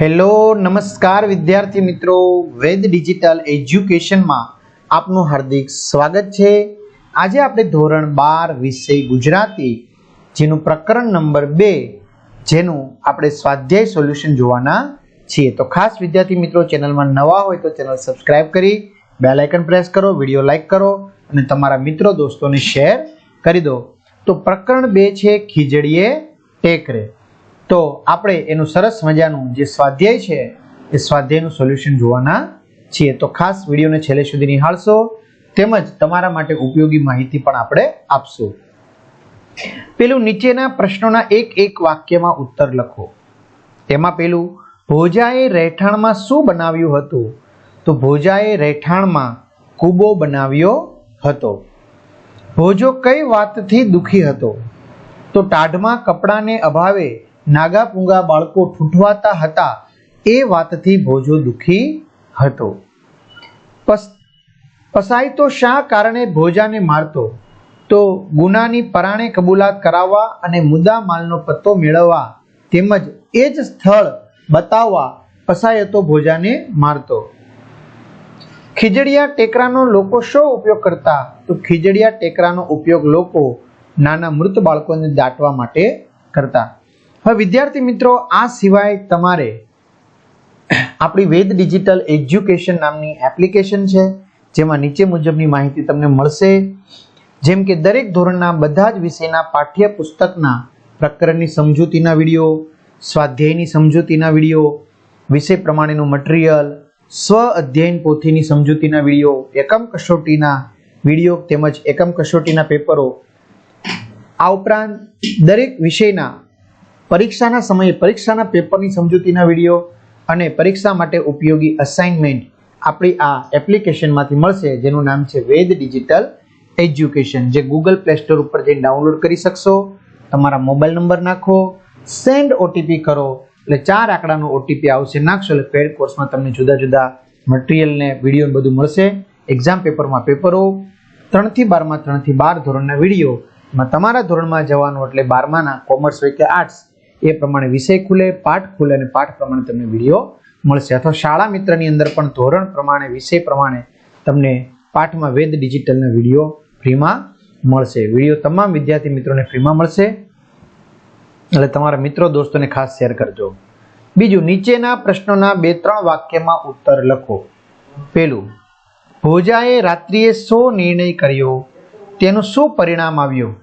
Hello, નમસ્કાર વિદ્યાર્થી મિત્રો. વેદ ડિજિટલ એજ્યુકેશનમાં આપનું હાર્દિક સ્વાગત છે. આજે આપણે ધોરણ બાર વિષય ગુજરાતી, જેનું પ્રકરણ નંબર બે, જેનું આપણે સ્વાધ્યાય સોલ્યુશન જોવાના છીએ. તો ખાસ વિદ્યાર્થી મિત્રો, ચેનલમાં નવા હોય તો ચેનલ સબસ્ક્રાઇબ કરી, બેલ આઇકન પ્રેસ કરો, વીડિયો લાઇક કરો, અને તમારા મિત્રો દોસ્તોને શેર કરી દો. તો પ્રકરણ બે છે, ખીજડીએ ટેકરે. તો આપણે એનું સરસ મજાનું જે સ્વાધ્યાય છે, એ સ્વાધ્યાયનું સોલ્યુશન જોવાના છીએ. તો ખાસ વિડીયોને છેલ્લે સુધી નિહાળશો. તેમજ તમારા માટે ઉપયોગી માહિતી પણ આપણે આપશું. પેલું નીચેના પ્રશ્નોના એક એક વાક્યમાં ઉત્તર લખો. તેમાં પેલું, ભોજાએ રહેઠાણમાં શું બનાવ્યું હતું? તો ભોજાએ રહેઠાણમાં કૂબો બનાવ્યો હતો. ભોજો કઈ વાતથી દુખી હતો? તો ટાઢમાં કપડાને અભાવે નાગા પૂંગા બાળકો ઠૂંઠવાતા હતા. એ વાતથી ભોજો દુખી હતો. પસ, પસાઈ તો શા કારણે ભોજાને મારતો? તો ગુનાની પરાણે કબૂલાત કરાવવા અને મુદ્દા માલનો પત્તો મેળવવા તેમજ એ જ સ્થળ બતાવવા પસાયતો ભોજાને મારતો. ખીજડીયા ટેકરાનો લોકો શો ઉપયોગ કરતા? તો ખીજડીયા ટેકરાનો ઉપયોગ લોકો નાના મૃત બાળકોને દાટવા માટે કરતા. હવે વિદ્યાર્થી મિત્રો, આ સિવાય તમારે આપણી વેદ ડિજિટલ એજ્યુકેશન નામની એપ્લિકેશન છે, જેમાં નીચે મુજબની માહિતી તમને મળશે. જેમ કે દરેક ધોરણના બધા જ વિષયના પાઠ્યપુસ્તકના પ્રકરણની સમજૂતીના વીડિયો, સ્વાધ્યાયની સમજૂતીના વીડિયો, વિષય પ્રમાણેનું મટીરિયલ, સ્વ અધ્યયન પોથીની સમજૂતીના વીડિયો, એકમ કસોટીના વીડિયો તેમજ એકમ કસોટીના પેપરો. આ ઉપરાંત દરેક વિષયના પરીક્ષાના સમયે પરીક્ષાના પેપરની સમજૂતીના વીડિયો અને પરીક્ષા માટે ઉપયોગી અસાઇનમેન્ટ આપણી આ એપ્લિકેશનમાંથી મળશે, જેનું નામ છે વેદ ડિજિટલ એજ્યુકેશન, જે ગૂગલ પ્લે સ્ટોર ઉપર જઈને ડાઉનલોડ કરી શકશો. તમારા મોબાઈલ નંબર નાખો સેન્ડ ઓટીપી કરો, એટલે ચાર આંકડાનો ઓટીપી આવશે, નાખશો એટલે પેડ કોર્સમાં તમને જુદા જુદા મટીરિયલને વીડિયો બધું મળશે. એક્ઝામ પેપરમાં પેપરો ત્રણથી બારમાં ત્રણથી બાર ધોરણના વીડિયો. તમારા ધોરણમાં જવાનું એટલે બારમાના કોમર્સ હોય કે આર્ટ્સ એ પ્રમાણે વિષય ખુલે, પાઠ ખુલે અને પાઠ પ્રમાણે તમને વીડિયો મળશે. અથવા શાળા મિત્રની અંદર પણ ધોરણ પ્રમાણે, વિષય પ્રમાણે તમને પાઠમાં વેદ ડિજિટલના વીડિયો ફ્રીમાં મળશે. વીડિયો તમામ વિદ્યાર્થી મિત્રોને ફ્રીમાં મળશે. એટલે તમારા મિત્રો, દોસ્તોને ખાસ શેર કરજો. બીજું, નીચેના પ્રશ્નોના બે ત્રણ વાક્યમાં ઉત્તર લખો. પેલું, ભોજાએ રાત્રિએ શો નિર્ણય કર્યો? તેનું શું પરિણામ આવ્યું?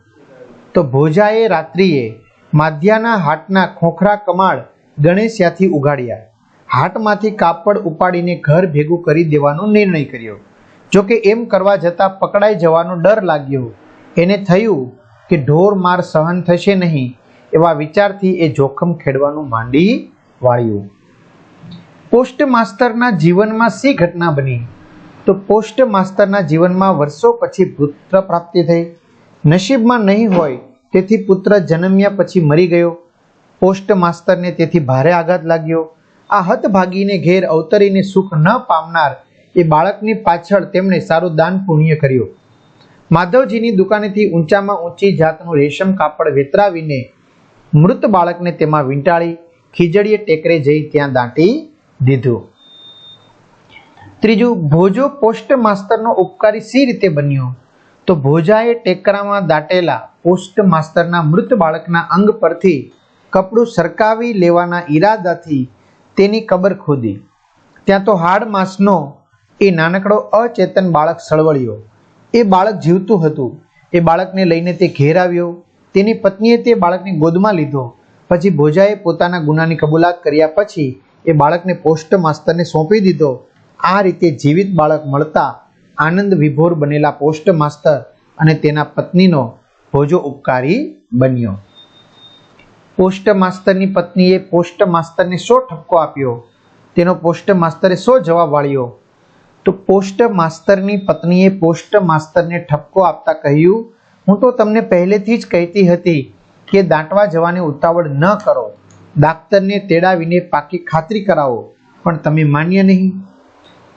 તો ભોજાએ રાત્રિએ માધ્યાના હાટના ખોખરા કમાળ ગણેશ્યાથી ઉગાડ્યા. હાટમાંથી કાપડ ઉપાડીને ઘર ભેગું કરી દેવાનો નિર્ણય કર્યો. જોકે એમ કરવા જતાં પકડાઈ જવાનો ડર લાગ્યો. એને થયું કે ઢોર માર સહન થશે નહીં એવા વિચારથી એ જોખમ ખેડવાનું માંડી વાળ્યું. પોસ્ટ માસ્તરના જીવનમાં શી ઘટના બની? તો પોસ્ટ માસ્તરના જીવનમાં વર્ષો પછી પુત્ર પ્રાપ્તિ થઈ. નસીબમાં નહીં હોય તેથી પુત્ર જન્મ્યા પછી મરી ગયો. પોસ્ટ માસ્તરને તેથી ભારે આઘાત લાગ્યો. આ હતભાગીને ઘેર અવતરીને સુખ ન પામનાર એ બાળકની પાછળ તેમણે સારું દાન પુણ્ય કર્યું. માધવજીની દુકાનેથી ઊંચામાં ઊંચી જાતનું રેશમ કાપડ વેતરાવીને મૃત બાળકને તેમાં વીંટાળી, ખીજડીએ ટેકરે જઈ ત્યાં દાંટી દીધું. ત્રીજું, ભોજો પોસ્ટ માસ્તરનો ઉપકારી સી રીતે બન્યો? તો ભોજાએ ટેકરામાં દાટેલા પોસ્ટ માસ્તરના મૃત બાળકના અંગ પરથી કપડું સરકાવી લેવાના ઈરાદાથી તેની કબર ખોદી. ત્યાં તો હાડ માસનો એ નાનકડો અચેતન બાળક સળવળ્યો. એ બાળક જીવતું હતું. એ બાળકને લઈને તે ઘેર આવ્યો. તેની પત્નીએ તે બાળકને ગોદમાં લીધો. પછી ભોજાએ પોતાના ગુનાની કબૂલાત કર્યા પછી એ બાળકને પોસ્ટ માસ્તરને સોંપી દીધો. આ રીતે જીવિત બાળક મળતા આનંદ વિભોર બનેલા પોસ્ટ માસ્તર અને તેના પત્નીનો ભોજો ઉપકારી બન્યો. પોસ્ટ માસ્તરની પત્નીએ પોસ્ટ માસ્તરને શો ઠપકો આપ્યો. તેનો પોસ્ટ માસ્તરે શો જવાબ વાળ્યો. તો પોસ્ટ માસ્તરની પત્નીએ પોસ્ટ માસ્તરને ઠપકો આપતા કહ્યું, હું તો તમને પહેલેથી જ કહેતી હતી કે દાંટવા જવાની ઉતાવળ ન કરો. દાક્તરને તેડાવીને પાકી ખાતરી કરાવો, પણ તમે માન્ય નહીં.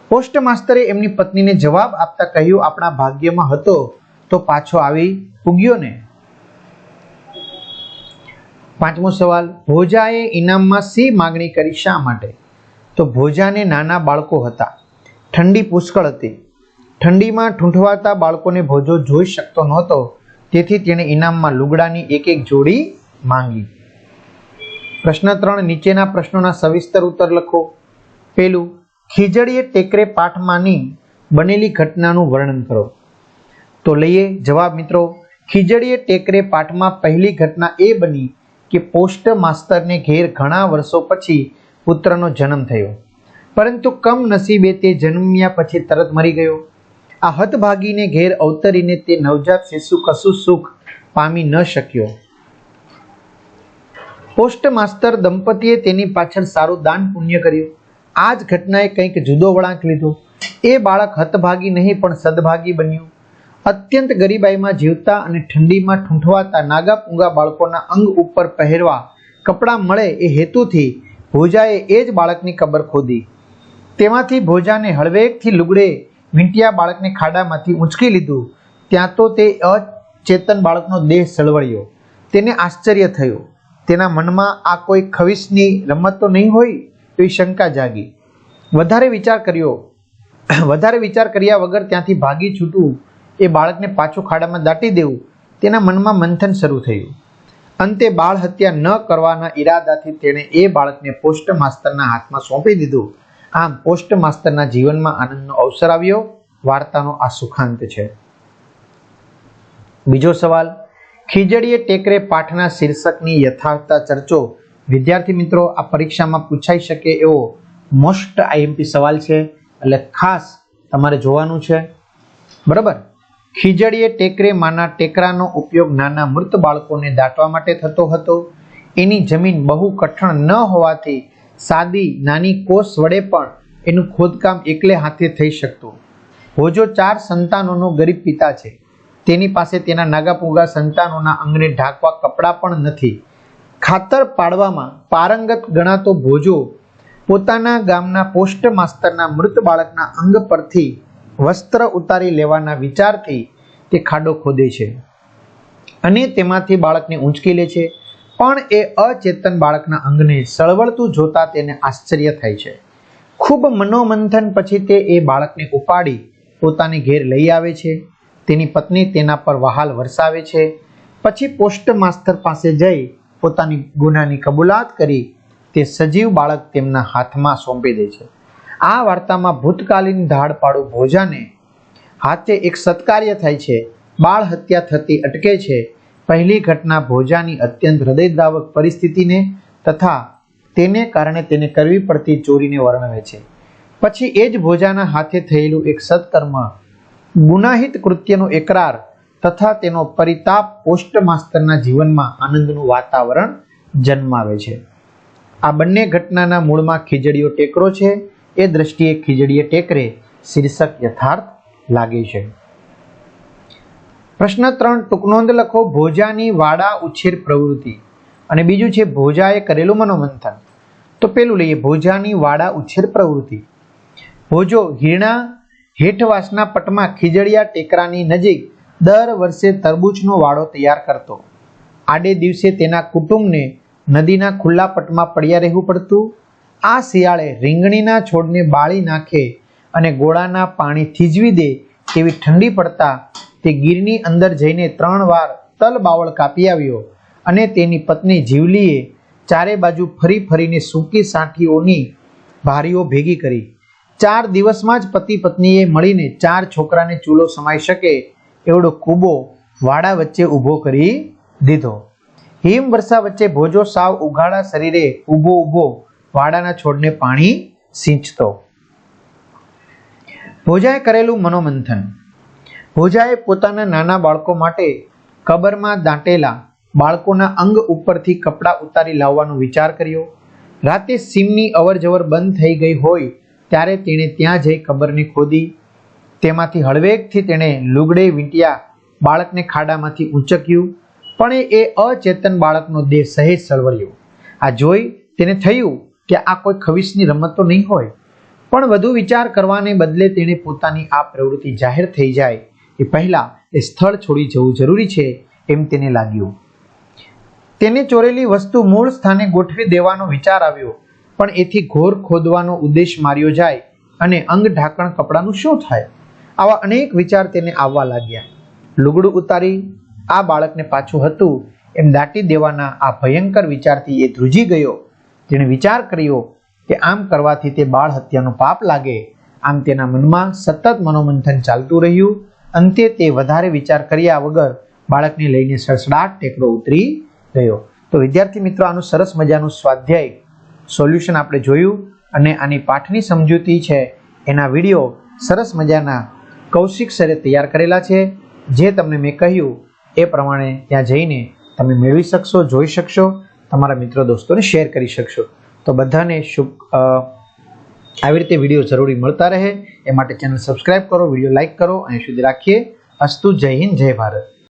પોસ્ટ માસ્તરે એમની પત્નીને જવાબ આપતા કહ્યું, આપણા ભાગ્યમાં હતો, તો પાછો આવી પૂગ્યો ને. પાંચમો સવાલ, ભોજાએ ઇનામમાં સી માગણી કરી શા માટે? તો ભોજાને નાના બાળકો હતા. ઠંડી પુષ્કળ હતી. ઠંડીમાં ઠૂંઠવાતા બાળકોને ભોજો જોઈ શકતો નહોતો, તેથી તેણે ઇનામમાં લુગડાની એક એક જોડી માંગી. પ્રશ્ન ત્રણ, નીચેના પ્રશ્નોના સવિસ્તર ઉત્તર લખો. પેલું ખીજડીએ ટેકરે પાઠમાંની બનેલી ઘટનાનું વર્ણન કરો. તો લઈએ જવાબ મિત્રો. ખીજડીએ ટેકરે પાઠમાં પહેલી ઘટના એ બની કે પોસ્ટ માસ્તરને ઘેર ઘણા વર્ષો પછી પુત્રનો જન્મ થયો. પરંતુ કમનસીબે તે જન્મ્યા પછી તરત મરી ગયો. આ હતભાગીને ઘેર અવતરીને તે નવજાત શિશુ કશું સુખ પામી ન શક્યો. પોસ્ટ માસ્તર દંપતીએ તેની પાછળ સારું દાન પુણ્ય કર્યું. આ જ ઘટનાએ કંઈક જુદો વળાંક લીધો. એ બાળક હતભાગી નહીં, પણ સદભાગી બન્યું. અત્યંત ગરીબાઈમાં જીવતા અને ઠંડીમાં ઠૂંઠવાતા નાગા પૂંગા બાળકોના અંગ ઉપર પહેરવા કપડાં મળે એ હેતુથી ભોજાએ એ જ બાળકની કબર ખોદી. તેમાંથી ભોજાને હળવેકથી લુગડે વીંટિયા બાળકને ખાડામાંથી ઉંચકી લીધું. ત્યાં તો તે અચેતન બાળકનો દેહ સળવળ્યો. તેને આશ્ચર્ય થયું. તેના મનમાં આ કોઈ ખવિશની રમત તો નહીં હોય? એવી શંકા જાગી. વધારે વિચાર કર્યો. વધારે વિચાર કર્યા વગર ત્યાંથી ભાગી છૂટવું એ બાળકને પાછું ખાડામાં દાટી દેવું. તેના મનમાં મંથન શરૂ થયું. અંતે બાળ હત્યા ન કરવાના ઈરાદાથી તેણે એ બાળકને પોસ્ટ માસ્તરના હાથમાં સોંપી દીધું. આમ પોસ્ટ માસ્તરના જીવનમાં આનંદનો અવસર આવ્યો. વાર્તાનો આ સુખાંત છે. બીજો સવાલ, ખીજડીએ ટેકરે પાઠના શીર્ષકની યથાર્થતા ચર્ચો. વિદ્યાર્થી મિત્રો, આ પરીક્ષામાં પૂછાઈ શકે એવો મોસ્ટ આઈએમપી સવાલ છે. એટલે ખાસ તમારે જોવાનું છે. બરાબર? ખીજડીએ ટેકરે માના ટેકરાનો ઉપયોગ નાના મૃત બાળકોને દાટવા માટે થતો હતો. એની જમીન બહુ કઠણ ન હોવાથી સાદી નાની કોષ વડે પણ એનું ખોદકામ એકલે હાથે થઈ શકતું. હોજો ચાર સંતાનોનો ગરીબ પિતા છે. તેની પાસે તેના નાગાપૂગા સંતાનોના અંગને ઢાંકવા કપડાં પણ નથી. ખાતર પાડવામાં પારંગત ગણાતો ભોજો પોતાના ગામના પોસ્ટ માસ્તરના મૃત બાળકના અંગ પરથી વસ્ત્ર ઉતારી લેવાના વિચારથી તે ખાડો ખોદે છે. અને તેમાંથી બાળકને ઊંચકી લે છે. પણ એ અચેતન બાળકના અંગને સળવળતું જોતા તેને આશ્ચર્ય થાય છે. ખૂબ મનોમંથન પછી તે એ બાળકને ઉપાડી પોતાને ઘેર લઈ આવે છે. તેની પત્ની તેના પર વહાલ વરસાવે છે. પછી પોસ્ટ માસ્તર પાસે જઈ પોતાની ગુનાની કબૂલાત કરી તે સજીવ બાળક તેમના હાથમાં સોંપી દે છે. આ વાર્તામાં ભૂતકાલીન ધાડપાડું ભોજાને હાથે એક સત્કાર્ય થાય છે. બાળ હત્યા થતી અટકે છે. પહેલી ઘટના ભોજાની અત્યંત હૃદયદ્રાવક પરિસ્થિતિને તથા તેને કારણે તેને કરવી પડતી ચોરીને વર્ણવે છે. પછી એ જ ભોજાના હાથે થયેલું એક સત્કર્મ ગુનાહિત કૃત્યનો એકરાર તથા તેનો પરિતાપ પોસ્ટ માસ્તરના જીવનમાં આનંદનું વાતાવરણ જન્માવે છે. આ બંને ઘટનાના મૂળમાં ખીજડીયો ટેકરો છે. એ દ્રષ્ટિએ ખીજડીએ ટેકરે શીર્ષક યથાર્થ લાગે છે. પ્રશ્ન ત્રણ ટૂંકનોંધ લખો, ભોજાની વાડા ઉછેર પ્રવૃત્તિ. અને બીજું છે, ભોજાએ કરેલું મનોમંથન. તો પેલું લઈએ, ભોજાની વાડા ઉછેર પ્રવૃત્તિ. ભોજો હીરણા હેઠવાસના પટમાં ખીજડીયા ટેકરાની નજીક દર વર્ષે તરબૂચનો વાડો તૈયાર કરતો. આડે દિવસે તેના કુટુંબને નદીના ખુલ્લા પટમાં પડ્યા રહેવું પડતું. આ શિયાળે રીંગણીના છોડને બાળી નાખે અને ગોળાના પાણી થીજવી દે તેવી ઠંડી પડતા તે ગીરની અંદર જઈને ત્રણ વાર તલ બાવળ કાપી આવ્યો અને તેની પત્ની જીવલીએ ચારે બાજુ ફરી ફરીને સૂકી સાંઠીઓની ભારીઓ ભેગી કરી. ચાર દિવસમાં જ પતિ પત્નીએ મળીને ચાર છોકરાને ચૂલો સમાઈ શકે એવડો કૂબો વાડા વચ્ચે ઊભો કરી દીધો. હિમ વર્ષા વચ્ચે ભોજો સાવ ઉઘાડા શરીરે ઊભો ઊભો વાડાના છોડને પાણી સિંચતો. ભોજાએ કરેલું મનોમંથન. ભોજાએ પોતાના નાના બાળકો માટે કબરમાં દાંટેલા બાળકોના અંગ ઉપરથી કપડાં ઉતારી લાવવાનો વિચાર કર્યો. રાતે સીમની અવરજવર બંધ થઈ ગઈ હોય ત્યારે તેણે ત્યાં જઈ કબરને ખોદી તેમાંથી હળવેકથી તેણે લુગડે વીંટ્યા બાળકને ખાડામાંથી ઊંચક્યું, પણ એ અચેતન બાળકનો દેહ સહેજ સળવળ્યો. આ જોઈ તેને થયું કે આ કોઈ ખવિશની રમત તો નહીં હોય. પણ વધુ વિચાર કરવાને બદલે તેણે પોતાની આ પ્રવૃત્તિ જાહેર થઈ જાય એ પહેલાં એ સ્થળ છોડી જવું જરૂરી છે એમ તેને લાગ્યું. તેને ચોરેલી વસ્તુ મૂળ સ્થાને ગોઠવી દેવાનો વિચાર આવ્યો, પણ એથી ઘોર ખોદવાનો ઉદ્દેશ માર્યો જાય અને અંગ ઢાંકણ કપડાનું શું થાય? આવા અનેક વિચાર તેને આવવા લાગ્યા. લુગડું ઉતારી આ બાળકને પાછું હતું. એમ દાટી દેવાના આ ભયંકર વિચારથી એ ધ્રુજી ગયો. તેણે વિચાર કર્યો કે આમ કરવાથી તે બાળ હત્યાનું પાપ લાગે. આમ તેના મનમાં સતત મનોમંથન ચાલતું રહ્યું. અંતે તે વધારે વિચાર કર્યા વગર બાળકને લઈને સડસડાટ ટેકરો ઉતરી ગયો. તો વિદ્યાર્થી મિત્રો, આનું સરસ મજાનું સ્વાધ્યાય સોલ્યુશન આપણે જોયું અને આની પાઠની સમજૂતી છે. એના વીડિયો સરસ મજાના કૌશિક સરે તૈયાર કરેલા છે. જે તમને મેં કહ્યું એ પ્રમાણે ત્યાં જઈને તમે મેળવી શકશો, જોઈ શકશો, તમારા મિત્રો દોસ્તોને શેર કરી શકશો. તો બધાને શુભ આવી રીતે વીડિયો જરૂરી મળતા રહે. એ માટે ચેનલ સબસ્ક્રાઈબ કરો, વીડિયો લાઇક કરો. અહીં સુધી રાખીએ. અસ્તુ જય હિન્દ, જય ભારત.